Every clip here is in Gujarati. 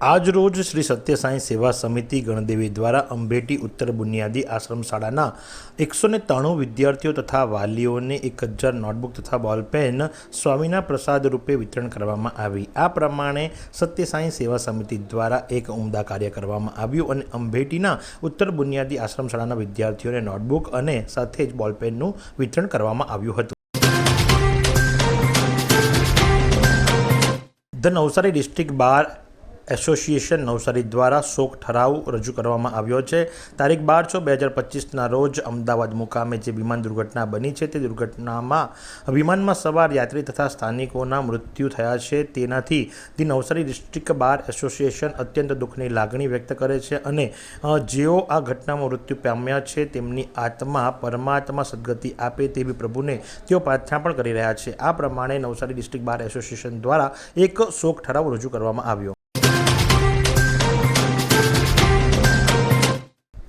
આજ રોજ શ્રી સત્યસાંઈ સેવા સમિતિ ગણદેવી દ્વારા અંબેટી ઉત્તર બુનિયાદી આશ્રમ શાળાના એકસો ને ત્રાણું વિદ્યાર્થીઓ તથા વાલીઓને એક હજાર નોટબુક તથા બોલપેન સ્વામીના પ્રસાદ રૂપે વિતરણ કરવામાં આવી. આ પ્રમાણે સત્યસાંઈ સેવા સમિતિ દ્વારા એક ઉમદા કાર્ય કરવામાં આવ્યું અને અંબેટીના ઉત્તર બુનિયાદી આશ્રમ શાળાના વિદ્યાર્થીઓને નોટબુક અને સાથે જ બોલપેનનું વિતરણ કરવામાં આવ્યું હતું. The Navsari district bar association Navsari દ્વારા શોક ઠરાવ રજૂ કરવામાં આવ્યો છે. તારીખ બાર છ બે હજાર પચીસના રોજ અમદાવાદ મુકામે જે વિમાન દુર્ઘટના બની છે, તે દુર્ઘટનામાં વિમાનમાં સવાર યાત્રી તથા સ્થાનિકોના મૃત્યુ થયા છે. તેનાથી the Navsari district bar association અત્યંત દુઃખની લાગણી વ્યક્ત કરે છે અને જેઓ આ ઘટનામાં મૃત્યુ પામ્યા છે, તેમની આત્મા પરમાત્મા સદગતિ આપે તેવી પ્રભુને તેઓ પ્રાર્થના પણ કરી રહ્યા છે. આ પ્રમાણે નવસારી ડિસ્ટ્રિક્ટ બાર એસોસિએશન દ્વારા એક શોક ઠરાવ રજૂ કરવામાં આવ્યો.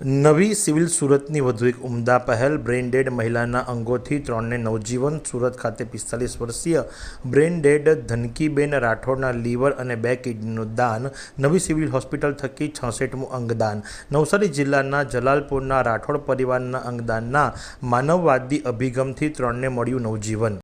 નવી સિવિલ સુરતની વધુ એક ઉમદા પહેલ બ્રેન ડેડ મહિલાના અંગોથી ત્રણને નવજીવન સુરત ખાતે પિસ્તાલીસ વર્ષીય બ્રેન ડેડ ધનકીબેન રાઠોડના લીવર અને બે કિડનીનું દાન, નવી સિવિલ હોસ્પિટલ થકી છસઠમું અંગદાન. નવસારી જિલ્લાના જલાલપુરના રાઠોડ પરિવારના અંગદાનના માનવવાદી અભિગમથી ત્રણને મળ્યું નવજીવન.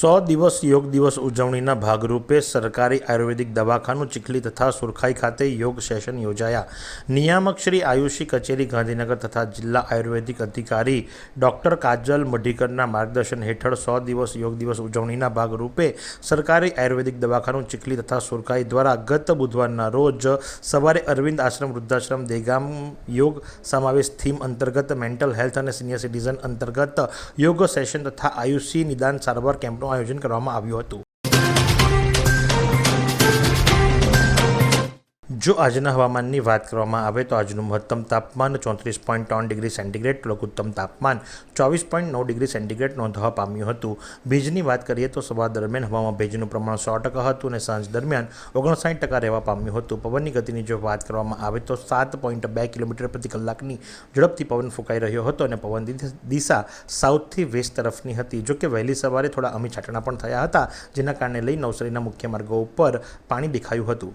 સો દિવસ યોગ દિવસ ઉજવણીના ભાગરૂપે સરકારી આયુર્વેદિક દવાખાનું ચીખલી તથા સુરખાઈ ખાતે યોગ સેશન યોજાયા. નિયામક શ્રી આયુષી કચેરી, ગાંધીનગર તથા જિલ્લા આયુર્વેદિક અધિકારી ડૉક્ટર કાજલ મઢીકરના માર્ગદર્શન હેઠળ સો દિવસ યોગ દિવસ ઉજવણીના ભાગરૂપે સરકારી આયુર્વેદિક દવાખાનું ચીખલી તથા સુરખાઈ દ્વારા ગત બુધવારના રોજ સવારે અરવિંદ આશ્રમ, વૃદ્ધાશ્રમ, દેગામ યોગ સમાવેશ થીમ અંતર્ગત મેન્ટલ હેલ્થ અને સિનિયર સિટીઝન અંતર્ગત યોગ સેશન તથા આયુષી નિદાન સારવાર કેમ્પનું આયોજન કરવામાં આવ્યું હતું. જો આજના હવામાનની વાત કરવામાં આવે તો આજનું મહત્તમ તાપમાન ચોત્રીસ પોઈન્ટ ત્રણ ડિગ્રી સેન્ટીગ્રેડ, લઘુત્તમ તાપમાન ચોવીસ પોઈન્ટ નવ ડિગ્રી સેન્ટીગ્રેડ નોંધવા પામ્યું હતું. ભેજની વાત કરીએ તો સવાર દરમિયાન હવામાં ભેજનું પ્રમાણ સો ટકા હતું અને સાંજ દરમિયાન ઓગણસાઠ ટકા રહેવા પામ્યું હતું. પવનની ગતિની જો વાત કરવામાં આવે તો સાત પોઈન્ટ બે કિલોમીટર પ્રતિ કલાકની ઝડપથી પવન ફૂંકાઈ રહ્યો હતો અને પવન દિશા સાઉથથી વેસ્ટ તરફની હતી. જોકે વહેલી સવારે થોડા અમી છાંટણા પણ થયા હતા, જેના કારણે લઈ નવસારીના મુખ્ય માર્ગો ઉપર પાણી દેખાયું હતું.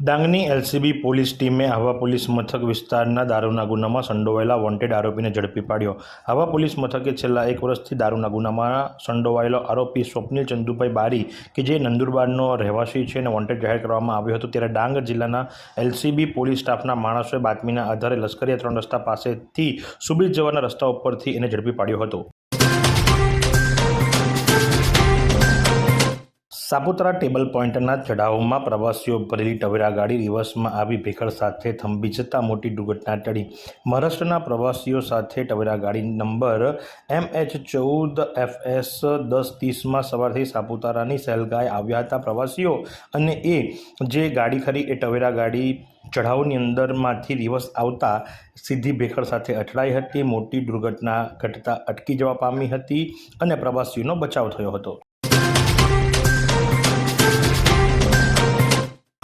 ડાંગની એલસીબી પોલીસ ટીમે આહવા પોલીસ મથક વિસ્તારના દારૂના ગુનામાં સંડોવાયેલા વોન્ટેડ આરોપીને ઝડપી પાડ્યો. આહવા પોલીસ મથકે છેલ્લા એક વર્ષથી દારૂના ગુનામાં સંડોવાયેલો આરોપી સ્વપ્નિલ ચંદુભાઈ બારી, કે જે નંદુરબારનો રહેવાસી છે અને વોન્ટેડ જાહેર કરવામાં આવ્યો હતો ત્યારે ડાંગ જિલ્લાના એલસીબી પોલીસ સ્ટાફના માણસોએ બાતમીના આધારે લશ્કરીયા ત્રણ રસ્તા પાસેથી સુબીર જવાના રસ્તા ઉપરથી એને ઝડપી પાડ્યો હતો. સાપુતારા ટેબલ પોઈન્ટના ચઢાવમાં પ્રવાસીઓ ભરેલી ટવેરા ગાડી રિવર્સમાં આવી ભેખડ સાથે થંભી જતાં મોટી દુર્ઘટના ટળી. મહારાષ્ટ્રના પ્રવાસીઓ સાથે ટવેરા ગાડી નંબર એમ એચ ચૌદ એફ એસ દસ ત્રીસમાં સવારથી સાપુતારાની સહેલગાય આવ્યા હતા પ્રવાસીઓ અને એ જે ગાડી ખરી એ ટવેરા ગાડી ચઢાવની અંદરમાંથી રિવર્સ આવતા સીધી ભેખડ સાથે અથડાઈ હતી. મોટી દુર્ઘટના ઘટતા અટકી જવા પામી હતી અને પ્રવાસીઓનો બચાવ થયો હતો.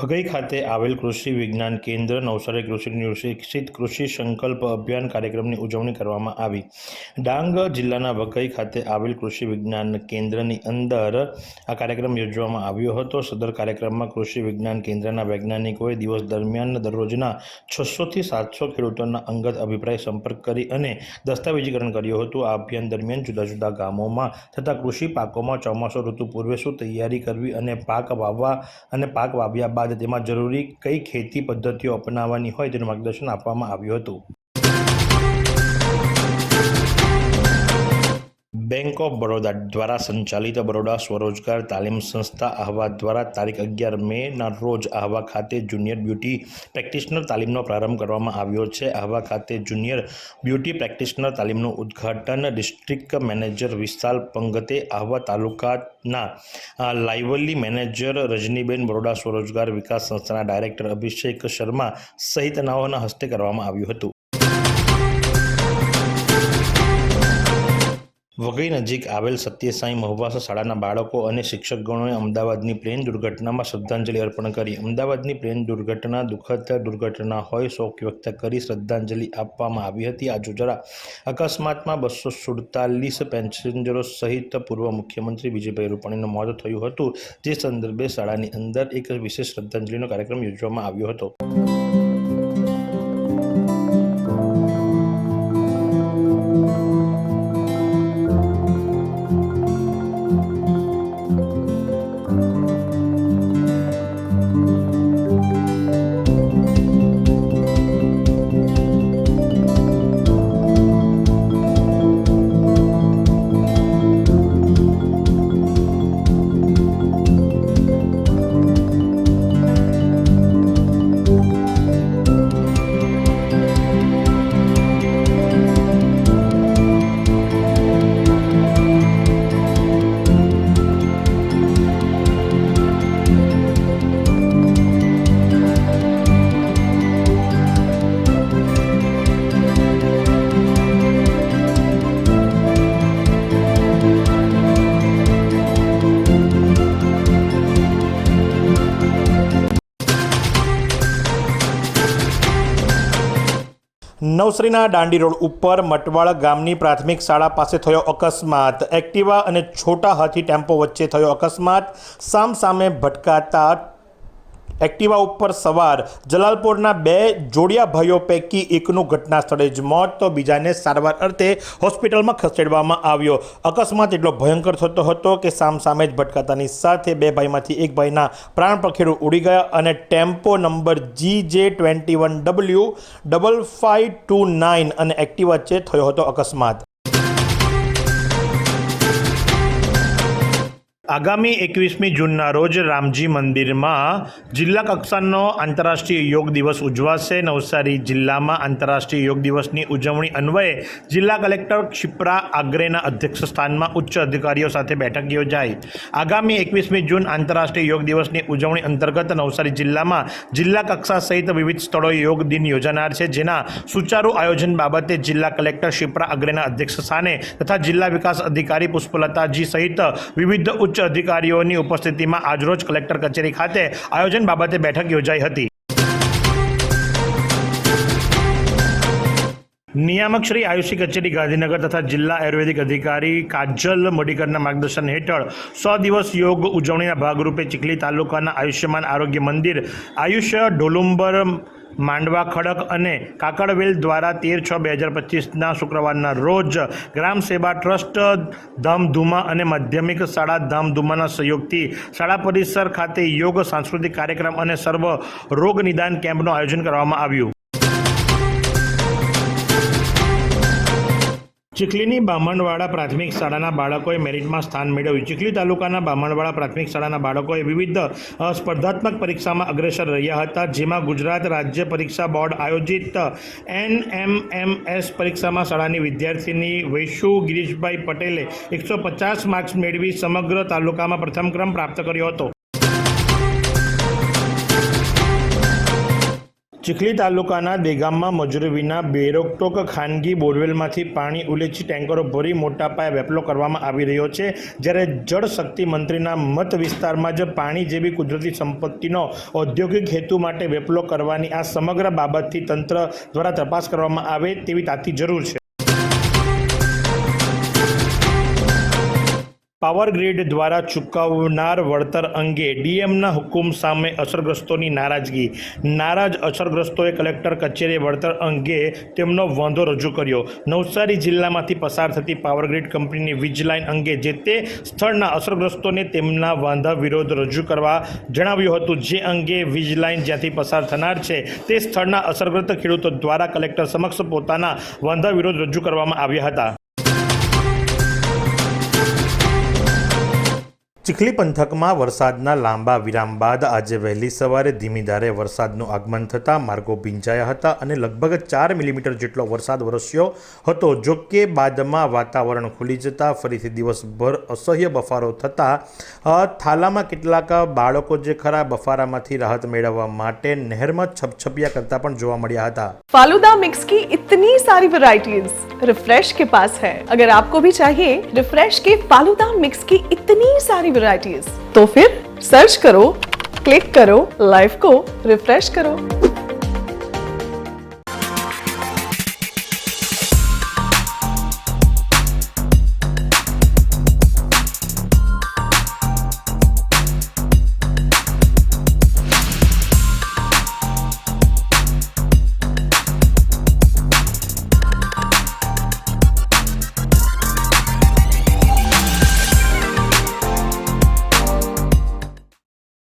વઘઈ ખાતે આવેલ કૃષિ વિજ્ઞાન કેન્દ્ર નવસારી કૃષિ શિક્ષિત કૃષિ સંકલ્પ અભિયાન કાર્યક્રમની ઉજવણી કરવામાં આવી. ડાંગ જિલ્લાના વઘઈ ખાતે આવેલ કૃષિ વિજ્ઞાન કેન્દ્રની અંદર આ કાર્યક્રમ યોજવામાં આવ્યો હતો. સદર કાર્યક્રમમાં કૃષિ વિજ્ઞાન કેન્દ્રના વૈજ્ઞાનિકોએ દિવસ દરમિયાન દરરોજના છસોથી સાતસો ખેડૂતોના અંગત અભિપ્રાય સંપર્ક કરી અને દસ્તાવેજીકરણ કર્યું હતું. આ અભિયાન દરમિયાન જુદા જુદા ગામોમાં તથા કૃષિ પાકોમાં ચોમાસુ ઋતુ પૂર્વે શું તૈયારી કરવી અને પાક વાવવા અને પાક વાવ્યા બાદ બાદ તેમાં જરૂરી કઈ ખેતી પદ્ધતિઓ અપનાવવાની હોય તેનું માર્ગદર્શન આપવામાં આવ્યું હતું. બેંક ઓફ બરોડા દ્વારા સંચાલિત બરોડા સ્વરોજગાર તાલીમ સંસ્થા આહવા દ્વારા તારીખ અગિયાર મેના રોજ આહવા ખાતે જુનિયર બ્યુટી પ્રેક્ટિશનર તાલીમનો પ્રારંભ કરવામાં આવ્યો છે. આહવા ખાતે જુનિયર બ્યુટી પ્રેક્ટિશનર તાલીમનું ઉદ્ઘાટન ડિસ્ટ્રિક્ટ મેનેજર વિશાલ પંગતે આહવા તાલુકાના લાઇવલી મેનેજર રજનીબેન બરોડા સ્વરોજગાર વિકાસ સંસ્થાના ડાયરેક્ટર અભિષેક શર્મા સહિતનાઓના હસ્તે કરવામાં આવ્યું હતું. વઘઈ નજીક આવેલ સત્યસાઈ મહુવાસા શાળાના બાળકો અને શિક્ષકગણોએ અમદાવાદની પ્લેન દુર્ઘટનામાં શ્રદ્ધાંજલિ અર્પણ કરી. અમદાવાદની પ્લેન દુર્ઘટના દુઃખદ દુર્ઘટના હોય શોક વ્યક્ત કરી શ્રદ્ધાંજલિ આપવામાં આવી હતી. આ જોજરા અકસ્માતમાં બસો સુડતાલીસ પેસેન્જરો સહિત પૂર્વ મુખ્યમંત્રી વિજયભાઈ રૂપાણીનું મોત થયું હતું. જે સંદર્ભે શાળાની અંદર એક વિશેષ શ્રદ્ધાંજલિનો કાર્યક્રમ યોજવામાં આવ્યો હતો. નવસરીના દાંડી રોડ ઉપર મટવાળ ગામની પ્રાથમિક શાળા પાસે થયો અકસ્માત. એક્ટિવા અને છોટા હાથી ટેમ્પો વચ્ચે થયો અકસ્માત. સામ સામે ભટકાતા એક્ટિવા ઉપર સવાર જલાલપોરના બે જોડિયા ભાઈઓ પૈકી એકનું ઘટના સ્થળે જ મોત, તો બીજાને સારવાર અર્થે હોસ્પિટલમાં ખસેડવામાં આવ્યો. અકસ્માત એટલો ભયંકર થતો હતો કે સામ સામે જ ભટકાતાની સાથે બે ભાઈમાંથી એક ભાઈના પ્રાણ પખેડું ઉડી ગયા અને tempo number G J twenty one W double five two nine અને એક્ટિવા વચ્ચે થયો હતો અકસ્માત. આગામી એકવીસમી જૂનના રોજ રામજી મંદિરમાં જિલ્લા કક્ષાનો આંતરરાષ્ટ્રીય યોગ દિવસ ઉજવાશે. નવસારી જિલ્લામાં આંતરરાષ્ટ્રીય યોગ દિવસની ઉજવણી અન્વયે જિલ્લા કલેક્ટર ક્ષિપ્રા આગ્રેના અધ્યક્ષ સ્થાનમાં ઉચ્ચ અધિકારીઓ સાથે બેઠક યોજાઈ. આગામી એકવીસમી જૂન આંતરરાષ્ટ્રીય યોગ દિવસની ઉજવણી અંતર્ગત નવસારી જિલ્લામાં જિલ્લા કક્ષા સહિત વિવિધ સ્થળોએ યોગ દિન યોજાનાર છે. જેના સુચારુ આયોજન બાબતે જિલ્લા કલેક્ટર ક્ષિપ્રા આગ્રેના અધ્યક્ષ સ્થાને તથા જિલ્લા વિકાસ અધિકારી પુષ્પલતાજી સહિત વિવિધ ઉચ્ચ અધિકારીઓની ઉપસ્થિતિમાં આજરોજ કલેક્ટર કચેરી ખાતે આયોજન બાબતે બેઠક યોજાઈ હતી. નિયામક શ્રી આયુષી કચેરી, ગાંધીનગર તથા જિલ્લા આયુર્વેદિક અધિકારી કાજલ મોડીકરના માર્ગદર્શન હેઠળ સો દિવસ યોગ ઉજવણીના ભાગરૂપે ચીખલી તાલુકાના આયુષ્યમાન આરોગ્ય મંદિર આયુષ્ય ઢોલુંબર માંડવા ખડક અને કાકડવેલ દ્વારા તેર છ બે હજાર પચીસના શુક્રવારના રોજ ગ્રામ સેવા ટ્રસ્ટ ધામધુમા અને માધ્યમિક શાળા ધામધુમાના સહયોગથી શાળા પરિસર ખાતે યોગ સાંસ્કૃતિક કાર્યક્રમ અને સર્વ રોગ નિદાન કેમ્પનું આયોજન કરવામાં આવ્યું. ચીખલીની બામણવાડા પ્રાથમિક શાળાના બાળકોએ મેરિટમાં સ્થાન મેળવ્યું. ચીખલી તાલુકાના બામણવાડા પ્રાથમિક શાળાના બાળકોએ વિવિધ સ્પર્ધાત્મક પરીક્ષામાં અગ્રેસર રહ્યા હતા, જેમાં ગુજરાત રાજ્ય પરીક્ષા બોર્ડ આયોજિત એન એમ એમ એસ પરીક્ષામાં શાળાની વિદ્યાર્થીની વૈશુ ગિરીશભાઈ પટેલે એકસો પચાસ માર્ક્સ મેળવી સમગ્ર તાલુકામાં પ્રથમ ક્રમ પ્રાપ્ત કર્યો હતો. ચીખલી તાલુકાના દેગામમાં મજૂરી વિના બેરોકટોક ખાનગી બોરવેલમાંથી પાણી ઉલેચી ટેન્કરો ભરી મોટા પાયે વેપલો કરવામાં આવી રહ્યો છે, જ્યારે જળશક્તિ મંત્રીના મત વિસ્તારમાં જ પાણી જેવી કુદરતી સંપત્તિનો ઔદ્યોગિક હેતુ માટે વેપલો કરવાની આ સમગ્ર બાબતથી તંત્ર દ્વારા તપાસ કરવામાં આવે તેવી તાતી જરૂર છે. પાવર ગ્રીડ દ્વારા ચૂકવનાર વળતર અંગે ડીએમના હુકુમ સામે અસરગ્રસ્તોની નારાજગી. નારાજ અસરગ્રસ્તોએ કલેક્ટર કચેરીએ વળતર અંગે તેમનો વાંધો રજૂ કર્યો. નવસારી જિલ્લામાંથી પસાર થતી પાવર ગ્રીડ કંપનીની વીજ લાઇન અંગે જે તે સ્થળના અસરગ્રસ્તોને તેમના વાંધા વિરોધ રજૂ કરવા જણાવ્યું હતું, જે અંગે વીજ લાઇન જ્યાંથી પસાર થનાર છે તે સ્થળના અસરગ્રસ્ત ખેડૂતો દ્વારા કલેક્ટર સમક્ષ પોતાના વાંધા વિરોધ રજૂ કરવામાં આવ્યા હતા. ચીખલી પંથકમાં વરસાદના લાંબા વિરામ બાદ આજે વહેલી સવારે ધીમી ધારે વરસાદનું આગમન થતાં માર્ગો ભીંજાયા હતા અને લગભગ ચાર મિલીમીટર જેટલો વરસાદ વરસ્યો હતો જો કે બાદમાં વાતાવરણ ખુલી જતાં ફરીથી દિવસભર અસહ્ય બફારો થતાં અ, થાલામાં કેટલાક બાળકો જે ખરા બફારામાંથી રાહત મેળવવા માટે નહેરમાં છપછપિયા કરતા પણ જોવા મળ્યા હતા फालूदा मिक्स की इतनी सारी वैरायटीज रिफ्रेश के पास है अगर आपको भी चाहिए रिफ्रेश के फालूदा मिक्स की इतनी सारी वैरायटीज तो फिर सर्च करो क्लिक करो लाइफ को रिफ्रेश करो